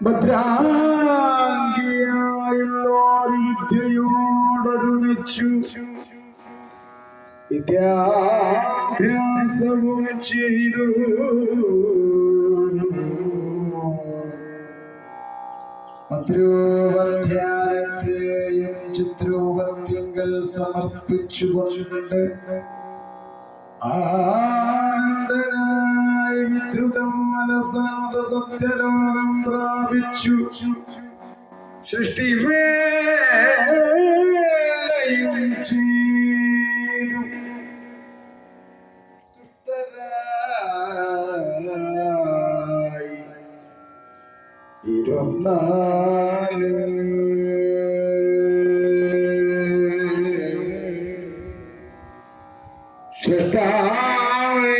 ഭദ്രാംഗിയായുള്ളോർ വിദ്യയോടൊരുമിച്ചു വിദ്യാഭ്യാസവും ചെയ്തു. ഭദ്രോപധ്യാനത്തെയും ചിത്രോപത്യങ്ങൾ സമർപ്പിച്ചു സമർപ്പിച്ചുകൊണ്ട് ആനന്ദനായി വിദ്രുതം മനസാദ സത്യലോകം പ്രാപിച്ചു സൃഷ്ടിവേലയും ചെയ്തു ദുഷ്ടരായി ഇരുന്നാലും സൃഷ്ടാവേ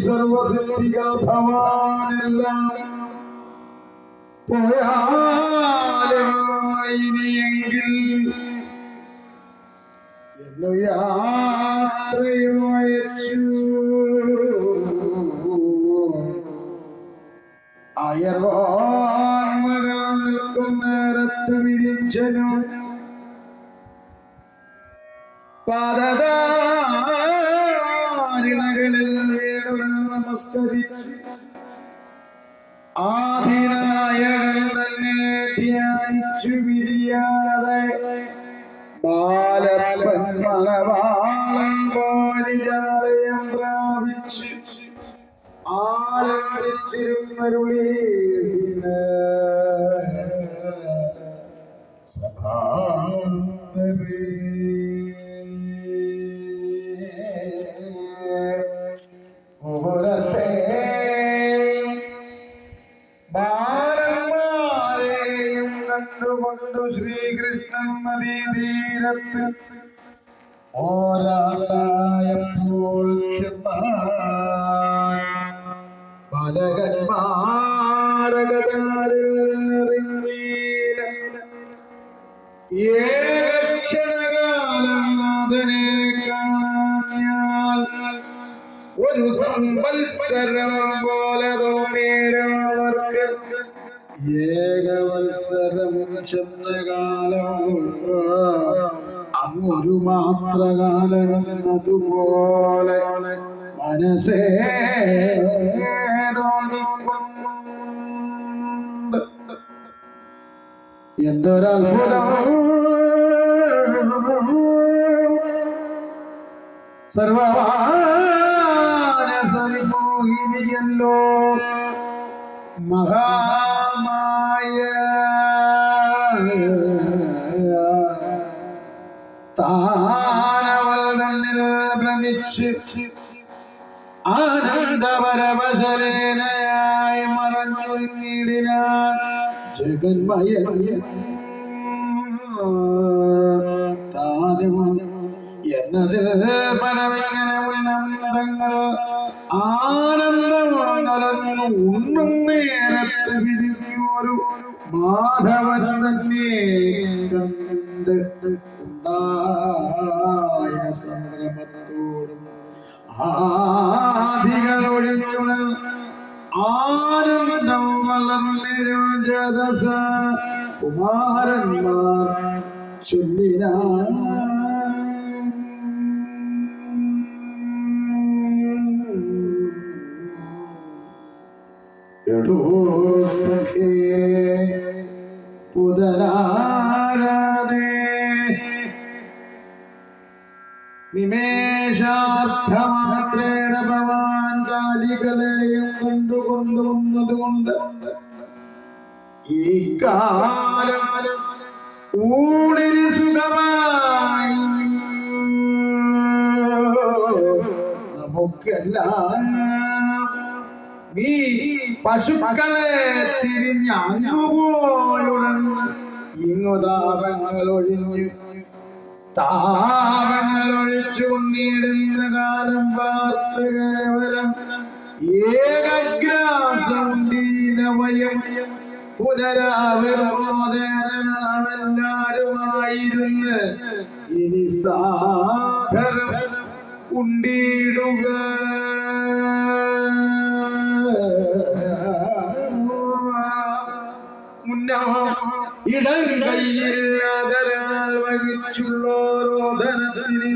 സർവസിദ്ധികൾ ഭവാനെല്ലാം പോയാലും ഇനിയെങ്കിൽ എന്നു യാത്രയും അയച്ചു അയർവാൺമകൾ നിൽക്കും നേരത്ത് വിരിച്ചനും പാദതാരിണകളിൽ നമസ്കരിച്ച് ആദിനായകൻ തന്നെ ധ്യാനിച്ചു വിരിയാതെ ബാലപ്പൻ മണവാളം പാരിജാലയം പ്രാപിച്ച് ആലംബിച്ചിരുന്നരുളി ബാലന്മാരെയും നദീതീരത്ത് ഓരാളായപ്പോൾ ചെന്നാൻ ബാലകന്മാരകതാരിൽ ഏക്ഷണകാലം നാഥനെ കാണാൻ ഒരു സംവത്സരം പോലെ തോന്നിയിടും അവർക്ക് ഏകവത്സരം ചെന്ന കാലം അങ്ങൊരു മാത്ര കാലമെന്നതുപോലെ മനസ്സേ തോന്നിക്കൊണ്ട് എന്തൊരത്ഭുതം? സർവമാനസവിമോഹിനിയല്ലോ മഹാമായ ആനന്ദപരവശലേനയായി മറഞ്ഞു നീടിനാൻ ജഗന്മയ താനും എന്നതിൽ ഉന്നതങ്ങൾ ആനന്ദമംഗലന്നു ഉണ്ണും നേരത്ത് വിരിഞ്ഞൊരു മാധവൻ തന്നെ കണ്ട് ഉണ്ടായ ആദികൾ ആനന്ദം വളർന്നിരുജതസ കുമാരന്മാർ സഖേ പുതരാരാധേ നിമേഷാർത്ഥമാത്രേണ ഭവാൻ കാലികളെയും കൊണ്ടുകൊണ്ടുവന്നതുകൊണ്ട് ഈ കാലം ഊണിന് സുഖമായി. നമുക്കെല്ലാം നീ പശുക്കളെ തിരിഞ്ഞു പോയുടൻ താപങ്ങൾ ഒഴിഞ്ഞു താപങ്ങൾ ഒഴിച്ചു വന്നിടുന്ന കാലം പാർത്ത് കേവലം ഏകഗ്രാസമുണ്ടീനവയം പുനരാവിർമോദനാമെല്ലാരുമായിരുന്ന് ഇനി സാധനം ഉണ്ടിടുക. മുന്നമം ഇടം കയ്യിൽ വഹിച്ചുള്ളോരോധനത്തിന്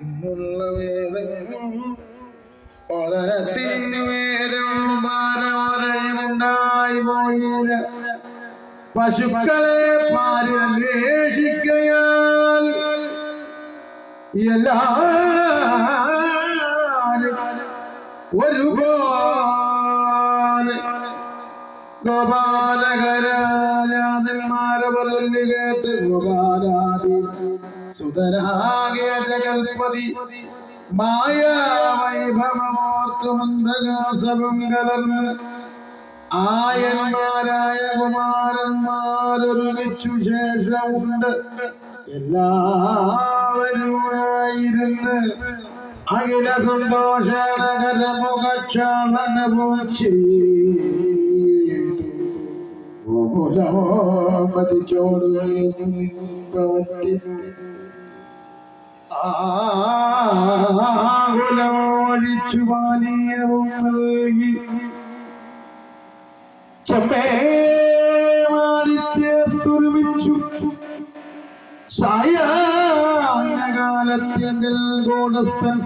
ഇന്നുള്ള വേദം. ഓധനത്തിന് വേദം ഭാരമൊരഴിവുണ്ടായി പോയില്ല. പശുക്കളെ പാലിൽ അന്വേഷിക്കയാൽ എല്ലാരും ഒരുപോലെ കേട്ട് ഗോപാലാദി സുതരാകിയ ജഗൽപതി മായ വൈഭവമോർത്തു മന്ദകാസവും കലർന്ന് ആയന്മാരായ കുമാരന്മാരൊരുമിച്ചു ശേഷമുണ്ട്. എല്ലാവരുമായിരുന്ന് അഖില സന്തോഷകരമുഖക്ഷാളനപൂച്ചി ചോടുകളിൽ നിൻപവറ്റി ആകുലമൊഴിച്ചു പാനീയവും നൽകി ചെമ്മേ മാറിച്ചേർത്തുരുമിച്ചു സായാഹ്നകാലത്തെങ്കിൽ ഗോഡസ്ഥൻ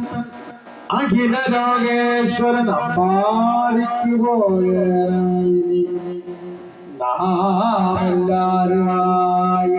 അഖില ലോകേശ്വരൻ അമ്പാടിക്ക് പോയണമിനി നാം എല്ലാവരുമായി